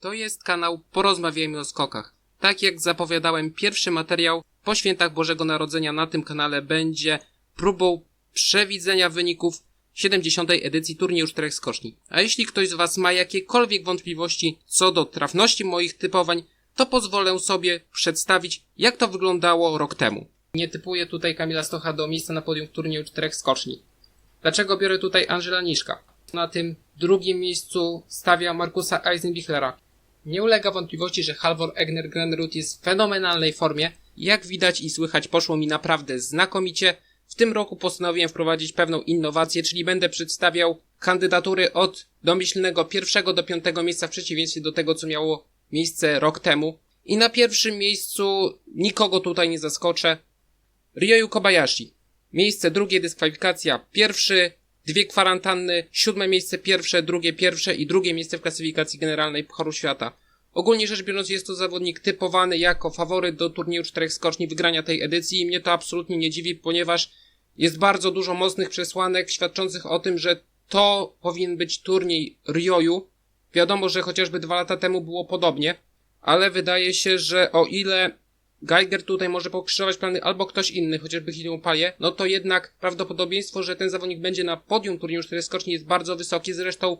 To jest kanał Porozmawiajmy o skokach. Tak jak zapowiadałem, pierwszy materiał po świętach Bożego Narodzenia na tym kanale będzie próbą przewidzenia wyników 70. edycji turnieju czterech skoczni. A jeśli ktoś z Was ma jakiekolwiek wątpliwości co do trafności moich typowań, to pozwolę sobie przedstawić, jak to wyglądało rok temu. Nie typuję tutaj Kamila Stocha do miejsca na podium w turnieju czterech skoczni. Dlaczego biorę tutaj Angela Niszka? Na tym drugim miejscu stawia Markusa Eisenbichlera. Nie ulega wątpliwości, że Halvor Egner Grenrud jest w fenomenalnej formie. Jak widać i słychać poszło mi naprawdę znakomicie. W tym roku postanowiłem wprowadzić pewną innowację, czyli będę przedstawiał kandydatury od domyślnego pierwszego do piątego miejsca w przeciwieństwie do tego, co miało miejsce rok temu. I na pierwszym miejscu nikogo tutaj nie zaskoczę. Ryoyu Kobayashi. Miejsce drugie, dyskwalifikacja pierwszy, dwie kwarantanny, siódme miejsce pierwsze, drugie pierwsze i drugie miejsce w klasyfikacji generalnej Pucharu Świata. Ogólnie rzecz biorąc jest to zawodnik typowany jako faworyt do turnieju czterech skoczni wygrania tej edycji i mnie to absolutnie nie dziwi, ponieważ jest bardzo dużo mocnych przesłanek świadczących o tym, że to powinien być turniej Ryoyu. Wiadomo, że chociażby dwa lata temu było podobnie, ale wydaje się, że o ile Geiger tutaj może pokrzyżować plany albo ktoś inny, chociażby Hideo Paje, no to jednak prawdopodobieństwo, że ten zawodnik będzie na podium turnieju 4 skoczni jest bardzo wysokie. Zresztą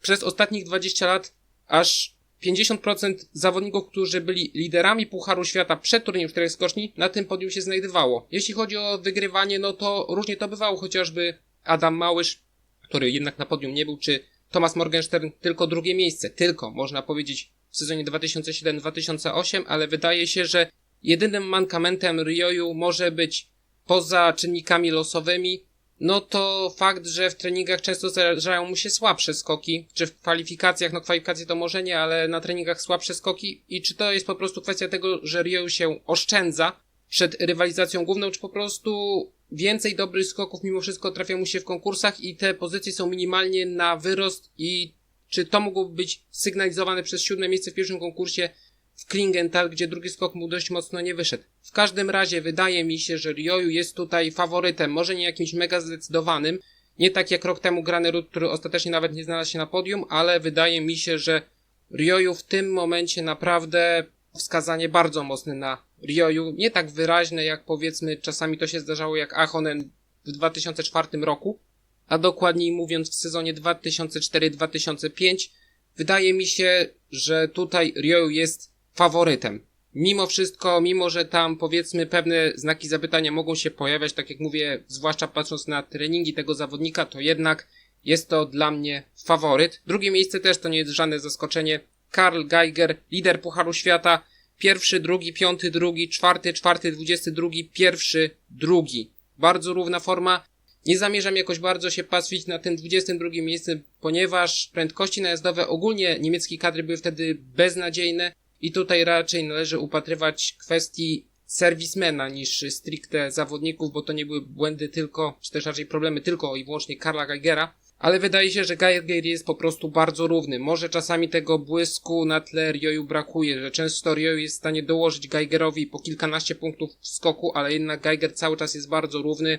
przez ostatnich 20 lat aż 50% zawodników, którzy byli liderami Pucharu Świata przed turniejem 4 skoczni, na tym podium się znajdowało. Jeśli chodzi o wygrywanie, no to różnie to bywało, chociażby Adam Małysz, który jednak na podium nie był, czy Thomas Morgenstern tylko drugie miejsce, tylko można powiedzieć w sezonie 2007-2008, ale wydaje się, że jedynym mankamentem Ryoyu może być poza czynnikami losowymi, no to fakt, że w treningach często zdarzają mu się słabsze skoki, czy w kwalifikacjach, no kwalifikacje to może nie, ale na treningach słabsze skoki. I czy to jest po prostu kwestia tego, że Ryoyu się oszczędza przed rywalizacją główną, czy po prostu więcej dobrych skoków mimo wszystko trafia mu się w konkursach i te pozycje są minimalnie na wyrost? I czy to mogłoby być sygnalizowane przez siódme miejsce w pierwszym konkursie w Klingenthal, gdzie drugi skok mu dość mocno nie wyszedł. W każdym razie wydaje mi się, że Ryoyu jest tutaj faworytem, może nie jakimś mega zdecydowanym, nie tak jak rok temu Granerud, który ostatecznie nawet nie znalazł się na podium, ale wydaje mi się, że Ryoyu w tym momencie naprawdę wskazanie bardzo mocne na Ryoyu, nie tak wyraźne jak powiedzmy czasami to się zdarzało jak Ahonen w 2004 roku, a dokładniej mówiąc w sezonie 2004-2005. Wydaje mi się, że tutaj Ryoyu jest faworytem. Mimo wszystko, mimo że tam powiedzmy pewne znaki zapytania mogą się pojawiać, tak jak mówię, zwłaszcza patrząc na treningi tego zawodnika, to jednak jest to dla mnie faworyt. Drugie miejsce też to nie jest żadne zaskoczenie. Karl Geiger, lider Pucharu Świata, pierwszy, drugi, piąty, drugi, czwarty, czwarty, dwudziesty drugi, pierwszy, drugi. Bardzo równa forma. Nie zamierzam jakoś bardzo się pastwić na tym 22 miejscu, ponieważ prędkości najazdowe ogólnie niemieckiej kadry były wtedy beznadziejne i tutaj raczej należy upatrywać kwestii serwismena niż stricte zawodników, bo to nie były błędy tylko, czy też raczej problemy tylko i wyłącznie Karla Geigera. Ale wydaje się, że Geiger jest po prostu bardzo równy. Może czasami tego błysku na tle Ryoyu brakuje, że często Ryoyu jest w stanie dołożyć Geigerowi po kilkanaście punktów w skoku, ale jednak Geiger cały czas jest bardzo równy.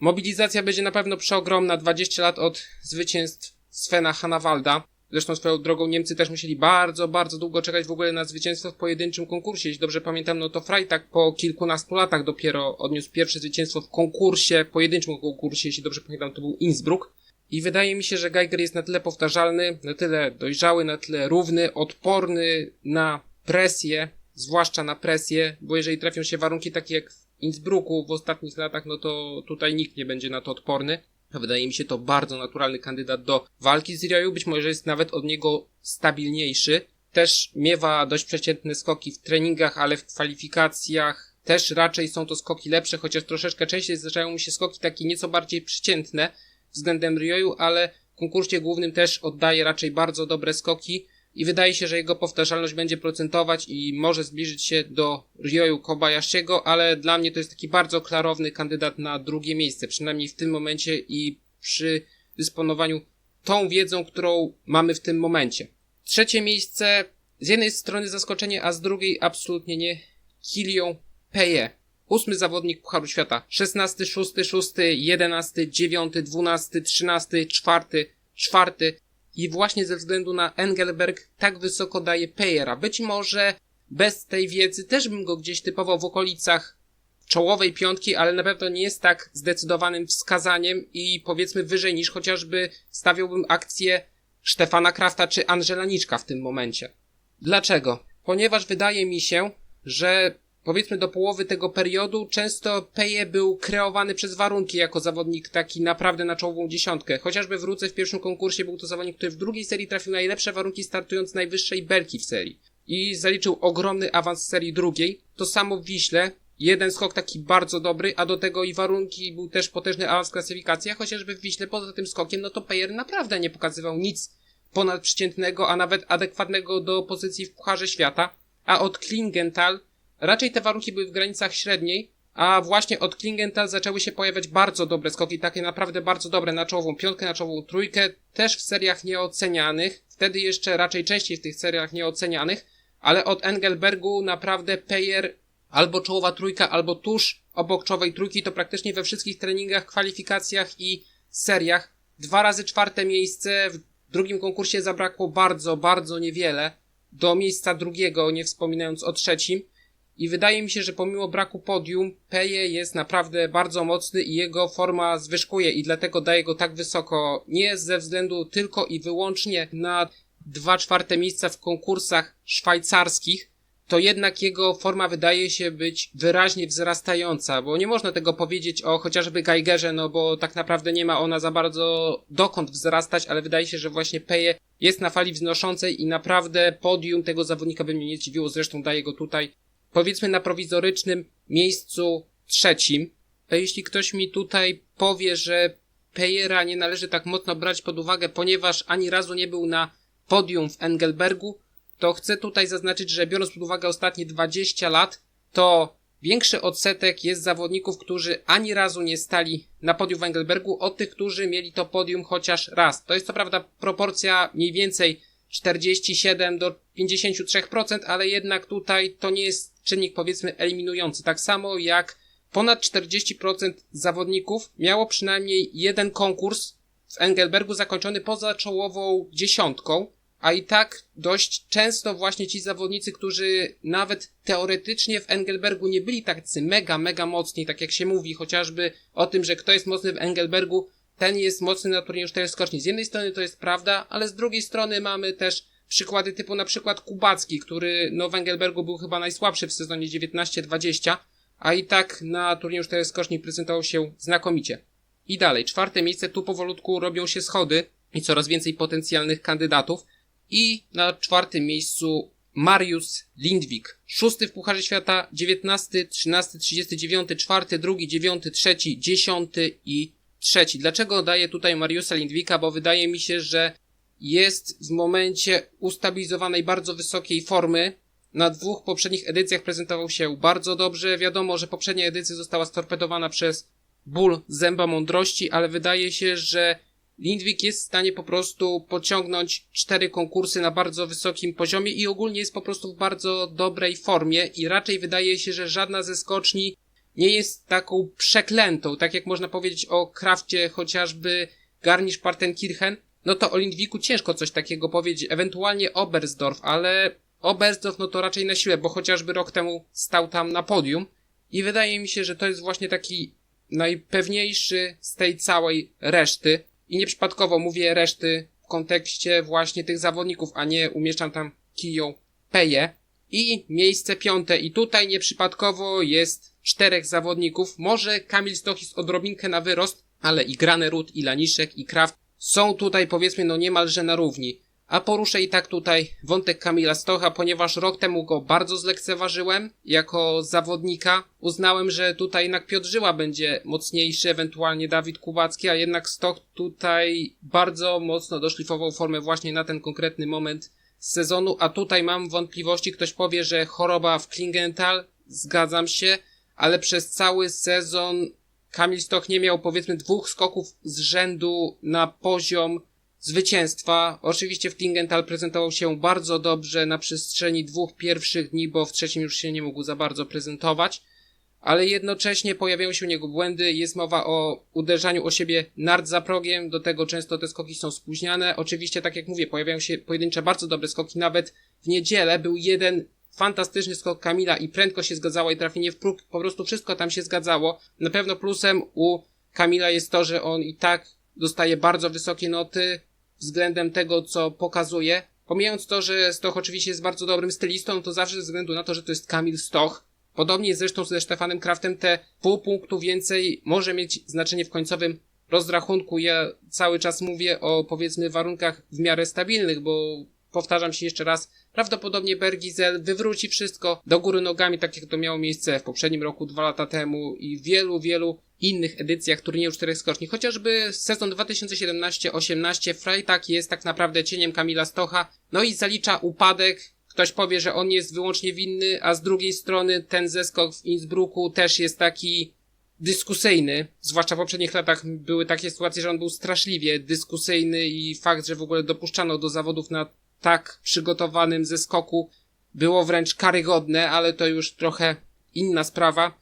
Mobilizacja będzie na pewno przeogromna, 20 lat od zwycięstw Svena Hanawalda. Zresztą swoją drogą Niemcy też musieli bardzo, bardzo długo czekać w ogóle na zwycięstwo w pojedynczym konkursie. Jeśli dobrze pamiętam, no to Freitag po kilkunastu latach dopiero odniósł pierwsze zwycięstwo w konkursie, pojedynczym konkursie, jeśli dobrze pamiętam, to był Innsbruck. I wydaje mi się, że Geiger jest na tyle powtarzalny, na tyle dojrzały, na tyle równy, odporny na presję, zwłaszcza na presję, bo jeżeli trafią się warunki takie jak w Innsbrucku w ostatnich latach, no to tutaj nikt nie będzie na to odporny. Wydaje mi się to bardzo naturalny kandydat do walki z Ryoyu, być może jest nawet od niego stabilniejszy. Też miewa dość przeciętne skoki w treningach, ale w kwalifikacjach też raczej są to skoki lepsze, chociaż troszeczkę częściej zdarzają mu się skoki takie nieco bardziej przeciętne względem Ryoyu, ale w konkursie głównym też oddaje raczej bardzo dobre skoki i wydaje się, że jego powtarzalność będzie procentować i może zbliżyć się do Ryoyu Kobayashiego, ale dla mnie to jest taki bardzo klarowny kandydat na drugie miejsce, przynajmniej w tym momencie i przy dysponowaniu tą wiedzą, którą mamy w tym momencie. Trzecie miejsce, z jednej strony zaskoczenie, a z drugiej absolutnie nie, Kilion Peje. Ósmy zawodnik Pucharu Świata. 16, 6, 6, 11, 9, 12, 13, 4, 4. i właśnie ze względu na Engelberg tak wysoko daje Payera. Być może bez tej wiedzy też bym go gdzieś typował w okolicach czołowej piątki, ale na pewno nie jest tak zdecydowanym wskazaniem i powiedzmy wyżej niż chociażby stawiałbym akcję Stefana Krafta czy Angela Niczka w tym momencie. Dlaczego? Ponieważ wydaje mi się, że powiedzmy do połowy tego periodu często Peje był kreowany przez warunki jako zawodnik taki naprawdę na czołową dziesiątkę. Chociażby wrócę w pierwszym konkursie był to zawodnik, który w drugiej serii trafił najlepsze warunki startując z najwyższej belki w serii. I zaliczył ogromny awans z serii drugiej. To samo w Wiśle. Jeden skok taki bardzo dobry, a do tego i warunki był też potężny awans w klasyfikacjach, chociażby w Wiśle poza tym skokiem, no to Pejer naprawdę nie pokazywał nic ponadprzeciętnego, a nawet adekwatnego do pozycji w Pucharze Świata. A od Klingenthal raczej te warunki były w granicach średniej, a właśnie od Klingenthal zaczęły się pojawiać bardzo dobre skoki, takie naprawdę bardzo dobre na czołową piątkę, na czołową trójkę, też w seriach nieocenianych, wtedy jeszcze raczej częściej w tych seriach nieocenianych, ale od Engelbergu naprawdę Peyer albo czołowa trójka, albo tuż obok czołowej trójki, to praktycznie we wszystkich treningach, kwalifikacjach i seriach. Dwa razy czwarte miejsce, w drugim konkursie zabrakło bardzo, bardzo niewiele do miejsca drugiego, nie wspominając o trzecim. I wydaje mi się, że pomimo braku podium, Peje jest naprawdę bardzo mocny i jego forma zwyżkuje i dlatego daje go tak wysoko. Nie ze względu tylko i wyłącznie na dwa czwarte miejsca w konkursach szwajcarskich, to jednak jego forma wydaje się być wyraźnie wzrastająca, bo nie można tego powiedzieć o chociażby Geigerze, no bo tak naprawdę nie ma ona za bardzo dokąd wzrastać, ale wydaje się, że właśnie Peje jest na fali wznoszącej i naprawdę podium tego zawodnika by mnie nie zdziwiło, zresztą daje go tutaj powiedzmy na prowizorycznym miejscu trzecim. A jeśli ktoś mi tutaj powie, że Pejera nie należy tak mocno brać pod uwagę, ponieważ ani razu nie był na podium w Engelbergu, to chcę tutaj zaznaczyć, że biorąc pod uwagę ostatnie 20 lat, to większy odsetek jest zawodników, którzy ani razu nie stali na podium w Engelbergu, od tych, którzy mieli to podium chociaż raz. To jest co prawda proporcja mniej więcej 47 do 53%, ale jednak tutaj to nie jest czynnik powiedzmy eliminujący. Tak samo jak ponad 40% zawodników miało przynajmniej jeden konkurs w Engelbergu zakończony poza czołową dziesiątką, a i tak dość często właśnie ci zawodnicy, którzy nawet teoretycznie w Engelbergu nie byli tacy mega, mega mocni, tak jak się mówi chociażby o tym, że kto jest mocny w Engelbergu, ten jest mocny na turnieju 4 skoczni. Z jednej strony to jest prawda, ale z drugiej strony mamy też przykłady typu na przykład Kubacki, który no w Engelbergu był chyba najsłabszy w sezonie 19-20, a i tak na turnieju 4 skoczni prezentował się znakomicie. I dalej, czwarte miejsce, tu powolutku robią się schody i coraz więcej potencjalnych kandydatów. I na czwartym miejscu Mariusz Lindwik. Szósty w Pucharze Świata, 19, 13, 39, czwarty, drugi, dziewiąty, trzeci, dziesiąty i trzeci. Dlaczego daję tutaj Mariusza Lindwika? Bo wydaje mi się, że jest w momencie ustabilizowanej bardzo wysokiej formy. Na dwóch poprzednich edycjach prezentował się bardzo dobrze. Wiadomo, że poprzednia edycja została storpedowana przez ból zęba mądrości, ale wydaje się, że Lindwik jest w stanie po prostu pociągnąć cztery konkursy na bardzo wysokim poziomie i ogólnie jest po prostu w bardzo dobrej formie i raczej wydaje się, że żadna ze skoczni nie jest taką przeklętą, tak jak można powiedzieć o Krafcie chociażby Garnisz Partenkirchen, no to o Lindwiku ciężko coś takiego powiedzieć, ewentualnie Oberstdorf, ale Oberstdorf no to raczej na siłę, bo chociażby rok temu stał tam na podium i wydaje mi się, że to jest właśnie taki najpewniejszy z tej całej reszty. I nieprzypadkowo mówię reszty w kontekście właśnie tych zawodników, a nie umieszczam tam Kiją Peje. I miejsce piąte. I tutaj nieprzypadkowo jest czterech zawodników, może Kamil Stochis odrobinkę na wyrost, ale i Granerud, i Laniszek, i Kraft są tutaj powiedzmy no niemalże na równi. A poruszę i tak tutaj wątek Kamila Stocha, ponieważ rok temu go bardzo zlekceważyłem jako zawodnika. Uznałem, że tutaj jednak Piotr Żyła będzie mocniejszy, ewentualnie Dawid Kubacki, a jednak Stoch tutaj bardzo mocno doszlifował formę właśnie na ten konkretny moment sezonu, a tutaj mam wątpliwości. Ktoś powie, że choroba w Klingenthal, zgadzam się, ale przez cały sezon Kamil Stoch nie miał powiedzmy dwóch skoków z rzędu na poziom zwycięstwa. Oczywiście w Klingenthal prezentował się bardzo dobrze na przestrzeni dwóch pierwszych dni, bo w trzecim już się nie mógł za bardzo prezentować. ale jednocześnie pojawiają się u niego błędy. Jest mowa o uderzaniu o siebie nart za progiem, do tego często te skoki są spóźniane. Oczywiście, tak jak mówię, pojawiają się pojedyncze bardzo dobre skoki. Nawet w niedzielę był jeden fantastyczny skok Kamila i prędko się zgadzało i trafienie w próg. Po prostu wszystko tam się zgadzało. Na pewno plusem u Kamila jest to, że on i tak dostaje bardzo wysokie noty względem tego, co pokazuje. Pomijając to, że Stoch oczywiście jest bardzo dobrym stylistą, to zawsze ze względu na to, że to jest Kamil Stoch. Podobnie zresztą ze Stefanem Kraftem te pół punktu więcej może mieć znaczenie w końcowym rozrachunku. Ja cały czas mówię o powiedzmy warunkach w miarę stabilnych, bo powtarzam się jeszcze raz, prawdopodobnie Bergizel wywróci wszystko do góry nogami, tak jak to miało miejsce w poprzednim roku, dwa lata temu i wielu, wielu innych edycjach turnieju czterech skoczni. Chociażby sezon 2017-18 Freitag jest tak naprawdę cieniem Kamila Stocha, no i zalicza upadek. Ktoś powie, że on jest wyłącznie winny, a z drugiej strony ten zeskok w Innsbrucku też jest taki dyskusyjny, zwłaszcza w poprzednich latach były takie sytuacje, że on był straszliwie dyskusyjny i fakt, że w ogóle dopuszczano do zawodów na tak przygotowanym zeskoku było wręcz karygodne, ale to już trochę inna sprawa.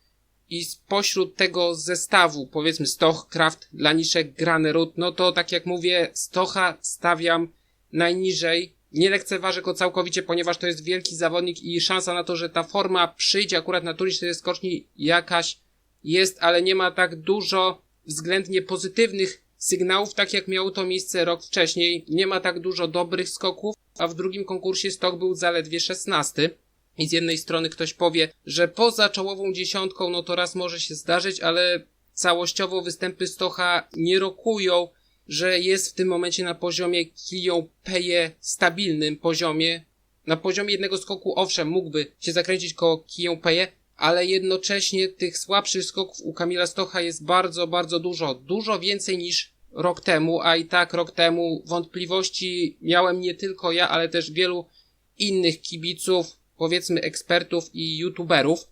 I spośród tego zestawu, powiedzmy Stoch, Kraft, Laniszek, Granerud, no to tak jak mówię, Stocha stawiam najniżej. Nie lekceważę go całkowicie, ponieważ to jest wielki zawodnik i szansa na to, że ta forma przyjdzie akurat na turniej tej skoczni jakaś jest, ale nie ma tak dużo względnie pozytywnych sygnałów, tak jak miało to miejsce rok wcześniej. Nie ma tak dużo dobrych skoków, a w drugim konkursie stok był zaledwie 16. I z jednej strony ktoś powie, że poza czołową dziesiątką, no to raz może się zdarzyć, ale całościowo występy Stocha nie rokują, że jest w tym momencie na poziomie Kilią Peje stabilnym poziomie. Na poziomie jednego skoku, owszem, mógłby się zakręcić koło Kilią Peje, ale jednocześnie tych słabszych skoków u Kamila Stocha jest bardzo, bardzo dużo. Dużo więcej niż rok temu, a i tak rok temu wątpliwości miałem nie tylko ja, ale też wielu innych kibiców, powiedzmy ekspertów i youtuberów.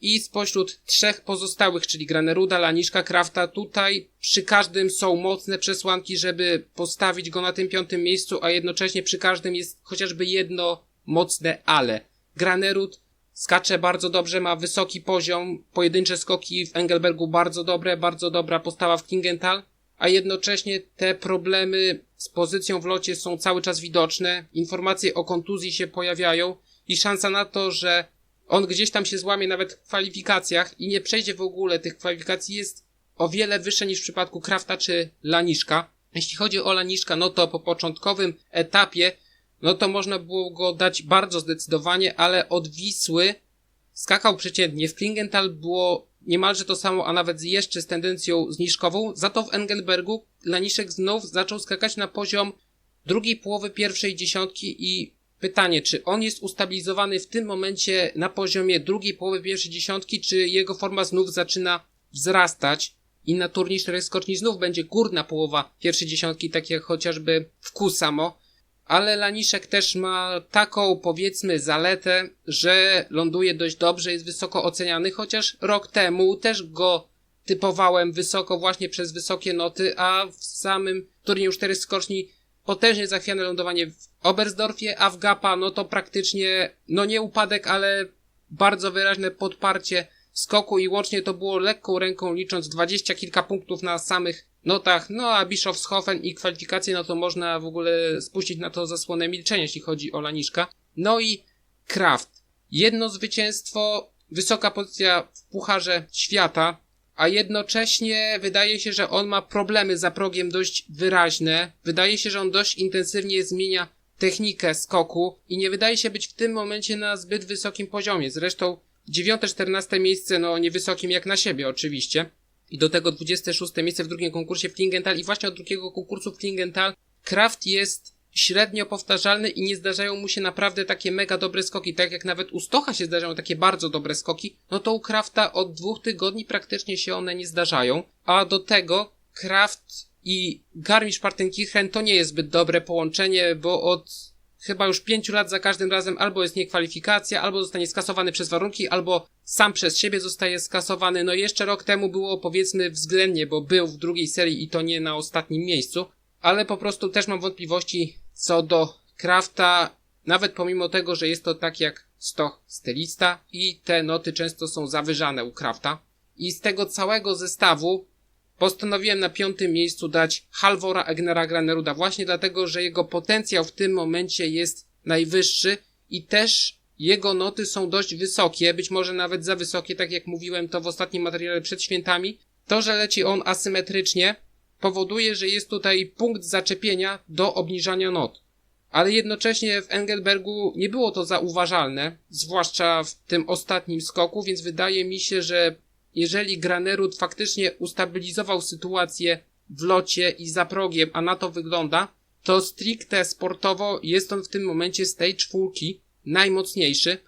I spośród trzech pozostałych, czyli Graneruda, Laniszka, Krafta, tutaj przy każdym są mocne przesłanki, żeby postawić go na tym piątym miejscu, a jednocześnie przy każdym jest chociażby jedno mocne ale. Granerud skacze bardzo dobrze, ma wysoki poziom, pojedyncze skoki w Engelbergu bardzo dobre, bardzo dobra postawa w Klingenthal, a jednocześnie te problemy z pozycją w locie są cały czas widoczne, informacje o kontuzji się pojawiają, i szansa na to, że on gdzieś tam się złamie nawet w kwalifikacjach i nie przejdzie w ogóle tych kwalifikacji jest o wiele wyższe niż w przypadku Krafta czy Laniszka. Jeśli chodzi o Laniszka, no to po początkowym etapie, no to można było go dać bardzo zdecydowanie, ale od Wisły skakał przeciętnie. W Klingenthal było niemalże to samo, a nawet jeszcze z tendencją zniżkową. Za to w Engelbergu Laniszek znów zaczął skakać na poziom drugiej połowy pierwszej dziesiątki i Pytanie, czy on jest ustabilizowany w tym momencie na poziomie drugiej połowy pierwszej dziesiątki, czy jego forma znów zaczyna wzrastać i na turniej czterech skoczni znów będzie górna połowa pierwszej dziesiątki, tak jak chociażby w Kusamo. Ale Laniszek też ma taką, powiedzmy, zaletę, że ląduje dość dobrze, jest wysoko oceniany, chociaż rok temu też go typowałem wysoko właśnie przez wysokie noty, a w samym turnieju czterech skoczni potężnie zachwiane lądowanie w Oberstdorfie, a w Gapa, no to praktycznie, no nie upadek, ale bardzo wyraźne podparcie skoku i łącznie to było lekką ręką licząc dwadzieścia kilka punktów na samych notach, no a Bischofshofen i kwalifikacje, no to można w ogóle spuścić na to zasłonę milczenia, jeśli chodzi o Laniszka. No i Kraft. Jedno zwycięstwo, wysoka pozycja w Pucharze Świata, a jednocześnie wydaje się, że on ma problemy za progiem dość wyraźne. Wydaje się, że on dość intensywnie zmienia technikę skoku i nie wydaje się być w tym momencie na zbyt wysokim poziomie. Zresztą 9-14 miejsce, no niewysokim jak na siebie oczywiście. I do tego 26 miejsce w drugim konkursie w Klingenthal. I właśnie od drugiego konkursu w Klingenthal Kraft jest średnio powtarzalny i nie zdarzają mu się naprawdę takie mega dobre skoki, tak jak nawet u Stocha się zdarzają takie bardzo dobre skoki, no to u Krafta od dwóch tygodni praktycznie się one nie zdarzają, a do tego Kraft i Garmisch-Partenkirchen to nie jest zbyt dobre połączenie, bo od chyba już pięciu lat za każdym razem albo jest niekwalifikacja, albo zostanie skasowany przez warunki, albo sam przez siebie zostaje skasowany. No jeszcze rok temu było powiedzmy względnie, bo był w drugiej serii i to nie na ostatnim miejscu, ale po prostu też mam wątpliwości co do Krafta nawet pomimo tego, że jest to tak jak stoch stylista i te noty często są zawyżane u Krafta. I z tego całego zestawu postanowiłem na piątym miejscu dać Halvora Egnera Graneruda właśnie dlatego, że jego potencjał w tym momencie jest najwyższy i też jego noty są dość wysokie, być może nawet za wysokie, tak jak mówiłem to w ostatnim materiale przed świętami. To, że leci on asymetrycznie, powoduje, że jest tutaj punkt zaczepienia do obniżania not. Ale jednocześnie w Engelbergu nie było to zauważalne, zwłaszcza w tym ostatnim skoku, więc wydaje mi się, że jeżeli Granerud faktycznie ustabilizował sytuację w locie i za progiem, a na to wygląda, to stricte sportowo jest on w tym momencie z tej czwórki najmocniejszy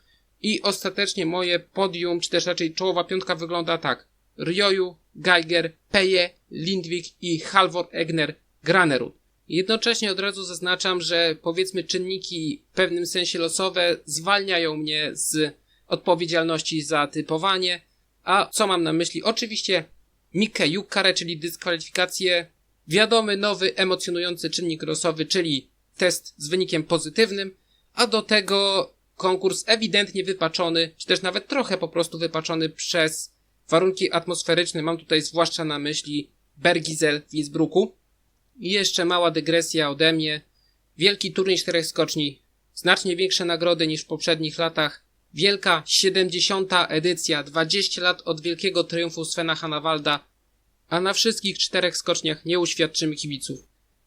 i ostatecznie moje podium, czy też raczej czołowa piątka wygląda tak. Ryoyu, Geiger, Peje, Lindwik i Halvor Egner Granerud. Jednocześnie od razu zaznaczam, że powiedzmy czynniki w pewnym sensie losowe zwalniają mnie z odpowiedzialności za typowanie. A co mam na myśli? Oczywiście Mikke Yukkare, czyli dyskwalifikację, wiadomy nowy emocjonujący czynnik losowy, czyli test z wynikiem pozytywnym, a do tego konkurs ewidentnie wypaczony, czy też nawet trochę po prostu wypaczony przez warunki atmosferyczne. Mam tutaj zwłaszcza na myśli Bergizel w Innsbrucku. I jeszcze mała dygresja ode mnie. Wielki turniej czterech skoczni. Znacznie większe nagrody niż w poprzednich latach. Wielka 70. edycja, 20 lat od wielkiego triumfu Svena Hanawalda, a na wszystkich czterech skoczniach nie uświadczymy kibiców.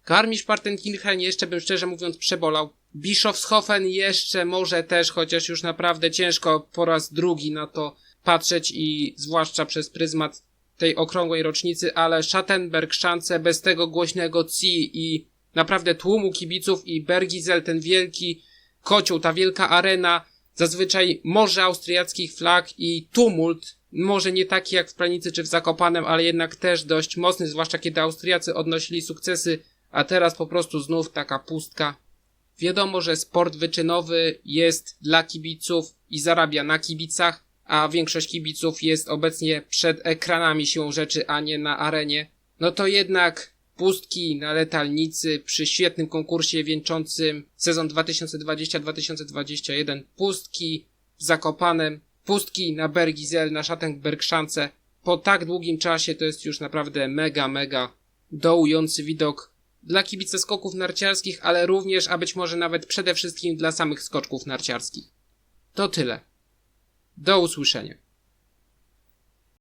Garmisch-Partenkirchen jeszcze bym szczerze mówiąc przebolał. Bischofshofen jeszcze może też, chociaż już naprawdę ciężko po raz drugi na to patrzeć i zwłaszcza przez pryzmat tej okrągłej rocznicy, ale Schattenberg szance bez tego głośnego ci i naprawdę tłumu kibiców i Bergizel, ten wielki kocioł, ta wielka arena, zazwyczaj morze austriackich flag i tumult, może nie taki jak w Pranicy czy w Zakopanem, ale jednak też dość mocny, zwłaszcza kiedy Austriacy odnosili sukcesy, a teraz po prostu znów taka pustka. Wiadomo, że sport wyczynowy jest dla kibiców i zarabia na kibicach, a większość kibiców jest obecnie przed ekranami siłą rzeczy, a nie na arenie, no to jednak pustki na letalnicy przy świetnym konkursie wieńczącym sezon 2020-2021, pustki w Zakopanem, pustki na Bergizel, na Schattenbergszance, po tak długim czasie to jest już naprawdę mega, mega dołujący widok dla kibica skoków narciarskich, ale również, a być może nawet przede wszystkim dla samych skoczków narciarskich. To tyle. Do usłyszenia.